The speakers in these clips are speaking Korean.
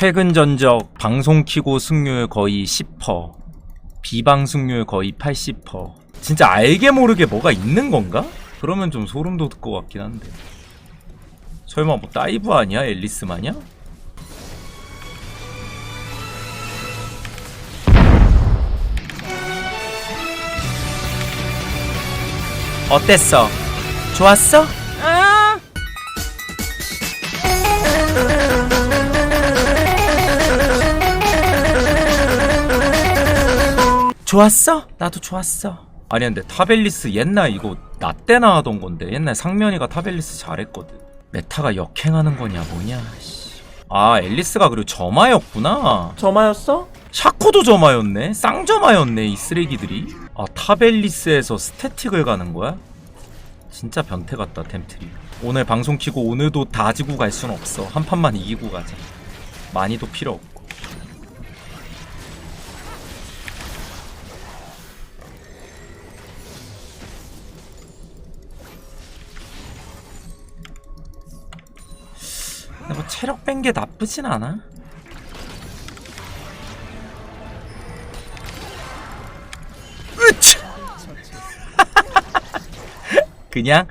최근 전적 방송 키고 승률 거의 10%, 비방 승률 거의 80%. 진짜 알게 모르게 뭐가 있는 건가? 그러면 좀 소름 돋을 것 같긴 한데. 설마 뭐 다이브 아니야? 앨리스 마냐? 어땠어? 좋았어? 아! 좋았어? 나도 좋았어. 아니 근데 타벨리스 옛날 이거 나 때나 하던 건데 옛날 상면이가 타벨리스 잘했거든. 메타가 역행하는 거냐 뭐냐. 씨. 아 앨리스가 그리고 점화였구나. 점화였어? 샤코도 점화였네. 쌍점화였네 이 쓰레기들이. 아 타벨리스에서 스태틱을 가는 거야? 진짜 변태 같다 템트리. 오늘 방송 키고 오늘도 다 지고 갈 순 없어. 한 판만 이기고 가자. 많이도 필요 없고. 체력 뺀 게 나쁘진 않아. 으차! 그냥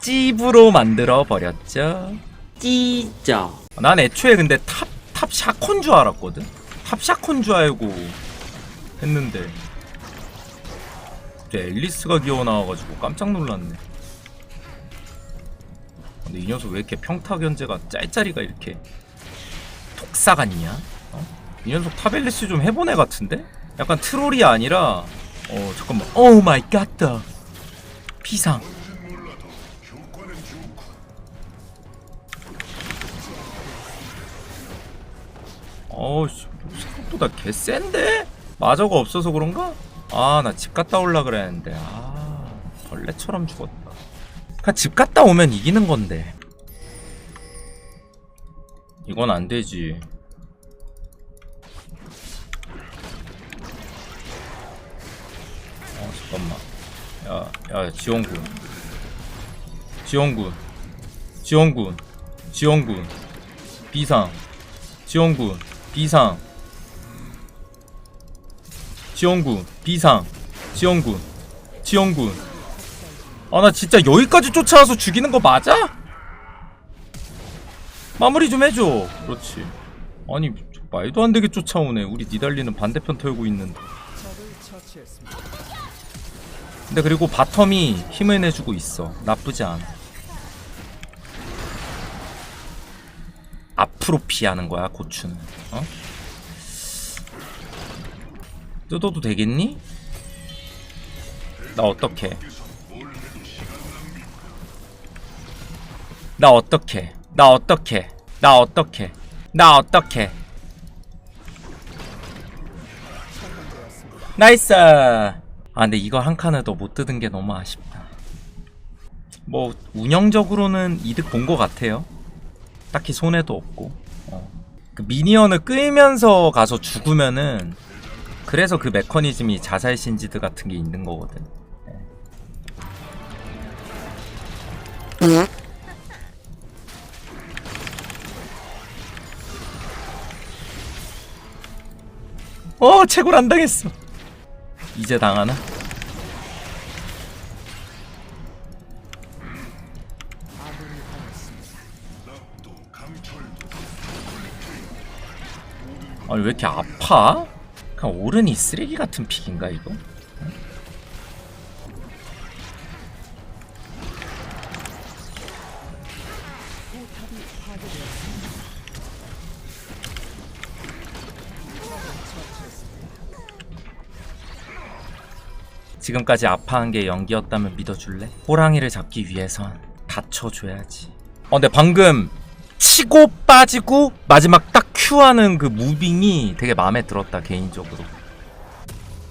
찝으로 만들어 버렸죠. 찌죠. 난 애초에 근데 탑, 탑 샤콘 줄 알았거든? 탑 샤콘 줄 알고 했는데. 앨리스가 기어 나와가지고 깜짝 놀랐네. 근데 이 녀석 왜 이렇게 평타 견제가 짤짤이가 이렇게 독사 같냐? 어? 이 녀석 타벨리스 좀 해본 애 같은데? 약간 트롤이 아니라 어 잠깐만 오 마이 갓다 피상 어우씨 생각보다 개센데? 마저가 없어서 그런가? 아 나 집 갔다 올라 그랬는데 아 벌레처럼 죽었다 그냥 집 갔다 오면 이기는 건데. 이건 안 되지. 어 잠깐만. 야야 지원군. 지원군. 지원군. 지원군. 비상. 지원군. 비상. 지원군. 비상. 지원군. 지원군 아 나 진짜 여기까지 쫓아와서 죽이는 거 맞아? 마무리 좀 해줘. 그렇지. 아니 말도 안 되게 쫓아오네. 우리 니달리는 반대편 털고 있는데 근데 그리고 바텀이 힘을 내주고 있어. 나쁘지 않아. 앞으로 피하는 거야 고추는. 어? 뜯어도 되겠니? 나 어떡해 나 어떡해? 나 어떡해? 나 어떡해? 나 어떡해? 나이스! 아 근데 이거 한 칸을 더 못 뜯은 게 너무 아쉽다. 뭐 운영적으로는 이득 본 것 같아요. 딱히 손해도 없고. 어. 그 미니언을 끌면서 가서 죽으면은 그래서 그 메커니즘이 자살 신지드 같은 게 있는 거거든. 네. 어 채굴 안 당했어 이제 당하나? 아니 왜 이렇게 아파? 그냥 오른이 쓰레기 같은 픽인가 이거? 지금까지 아파한 게 연기였다면 믿어줄래? 호랑이를 잡기 위해선 다쳐줘야지. 어, 근데 방금 치고 빠지고 마지막 딱 큐하는 그 무빙이 되게 마음에 들었다 개인적으로.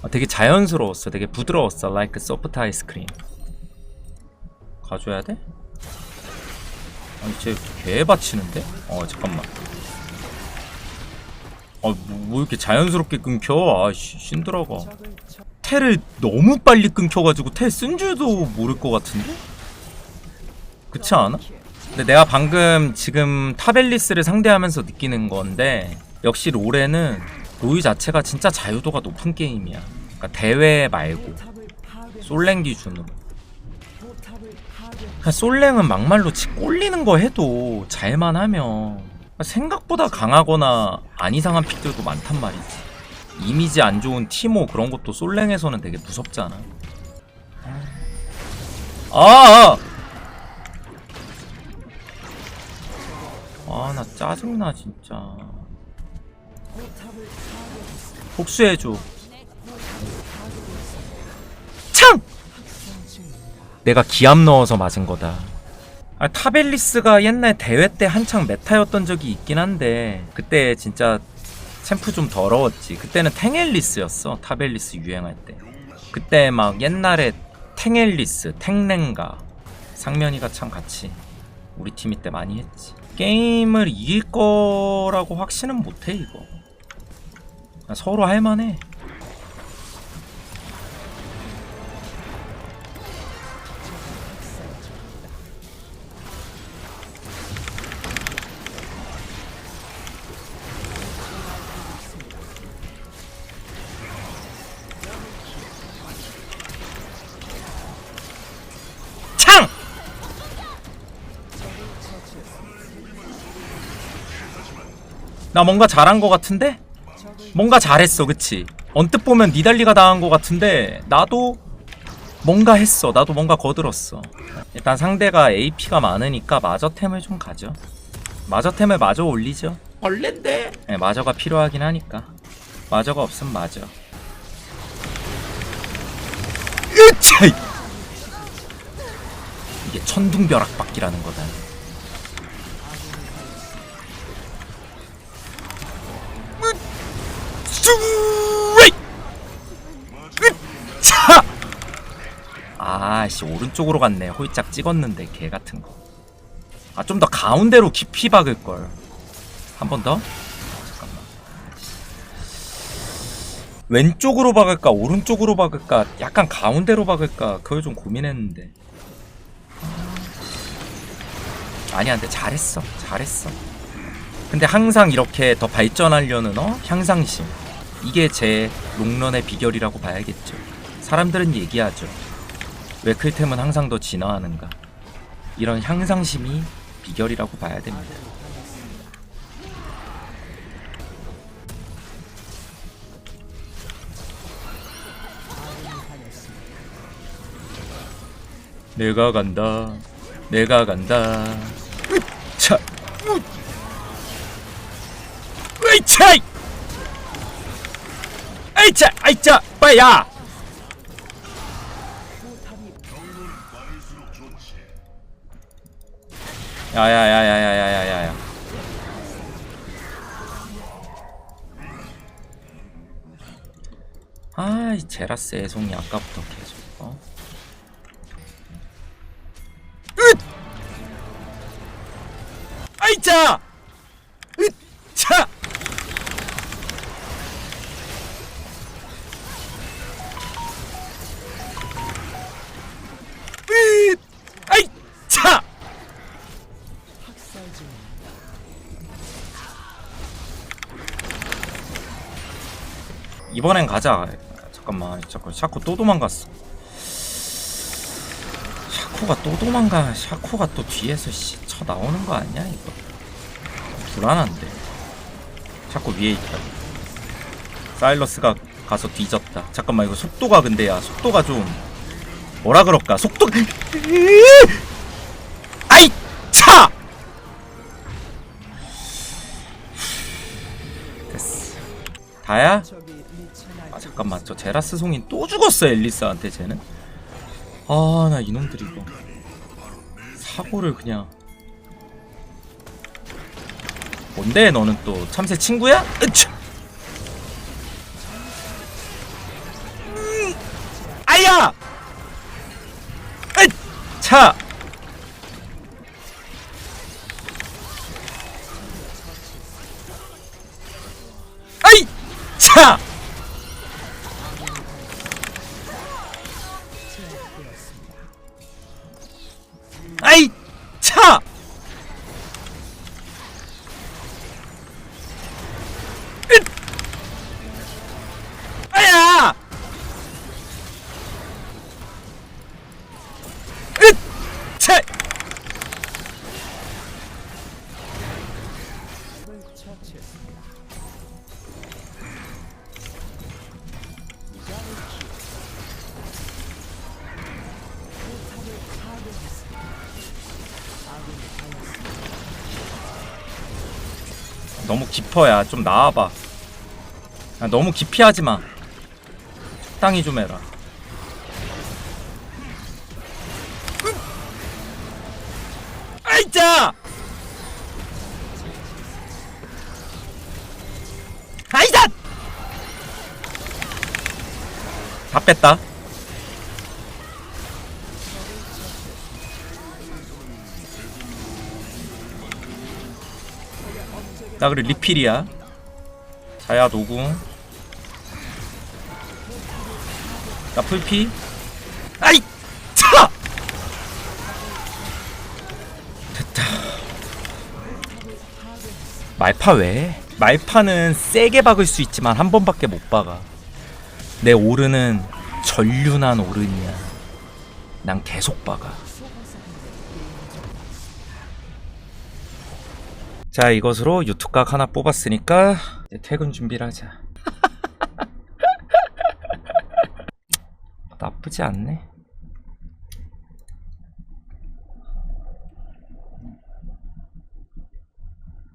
어, 되게 자연스러웠어. 되게 부드러웠어. like soft 아이스크림. 가줘야 돼? 아니 쟤 개 받치는데? 어 잠깐만. 어, 뭐, 뭐 이렇게 자연스럽게 끊겨? 아, 씨, 신들어가. 텔을 너무 빨리 끊겨가지고 텔쓴 줄도 모를 것 같은데? 그렇지 않아? 근데 내가 방금 지금 타벨리스를 상대하면서 느끼는 건데 역시 롤에는 롤 자체가 진짜 자유도가 높은 게임이야. 그러니까 대회 말고 솔랭 기준으로. 그냥 솔랭은 막말로 치 꼴리는 거 해도 잘만 하면 생각보다 강하거나 안 이상한 픽들도 많단 말이지. 이미지 안 좋은 티모 그런 것도 솔랭에서는 되게 무섭잖아. 아! 아, 아 나 짜증나 진짜. 복수해줘. 창! 내가 기압 넣어서 맞은 거다. 아, 타벨리스가 옛날 대회 때 한창 메타였던 적이 있긴 한데 그때 진짜 챔프 좀 더러웠지. 그때는 탱엘리스였어. 타벨리스 유행할 때. 그때 막 옛날에 탱엘리스, 탱랭가, 상면이가 참 같이 우리 팀 이 때 많이 했지. 게임을 이길 거라고 확신은 못해 이거. 서로 할만해. 나 뭔가 잘한 거 같은데? 뭔가 잘했어, 그치? 언뜻 보면 니달리가 당한 거 같은데 나도 뭔가 했어. 나도 뭔가 거들었어. 일단 상대가 AP가 많으니까 마저템을 좀 가죠. 마저템을 마저 올리죠. 벌레인데 네, 마저가 필요하긴 하니까. 마저가 없으면 마저. 으차! 이게 천둥벼락박기라는 거다. 아씨 오른쪽으로 갔네. 홀짝 찍었는데 개 같은 거. 아 좀 더 가운데로 깊이 박을 걸. 한 번 더. 왼쪽으로 박을까 오른쪽으로 박을까 약간 가운데로 박을까 그걸 좀 고민했는데. 아니야 근데 잘했어 잘했어. 근데 항상 이렇게 더 발전하려는 어 향상심 이게 제 롱런의 비결이라고 봐야겠죠. 사람들은 얘기하죠. 왜 클템은 항상 더 진화하는가? 이런 향상심이 비결이라고 봐야 됩니다. 내가 간다. 내가 간다. 으차! 으! 으차! 아이차! 아이차! 빠야! 야야야야야야야야. 아, 이 제라스 애송이 아까부터 계속 어? 으! 아이차! 으차! 이번엔 가자. 잠깐만, 잠깐 샤코 또 도망갔어. 샤코가 또 도망가. 샤코가 또 뒤에서 씨, 쳐 나오는 거 아니야 이거? 불안한데. 샤코 위에 있다. 사일러스가 가서 뒤졌다. 잠깐만 이거 속도가 근데 야 속도가 좀 뭐라 그럴까? 속도 아이 차! 됐어. 다야? 아 잠깐만 저 제라스 송인 또 죽었어 앨리스한테 쟤는 아 나 이놈들 이거 사고를 그냥 뭔데 너는 또 참새 친구야? 으차! 음, 아야! 으차! ¡Ay! 너무 깊어야 좀 나와봐. 아, 너무 깊이 하지 마. 적당히 좀 해라. 아이자! 아이자! 다 뺐다. 나 그래 리필이야. 자야 노궁. 나 풀피. 아이! 차! 됐다. 말파 왜? 말파는 세게 박을 수 있지만 한 번밖에 못 박아. 내 오르는 전륜한 오른이야. 난 계속 박아. 자 이것으로 유튜각 하나 뽑았으니까 퇴근 준비를 하자. 나쁘지 않네.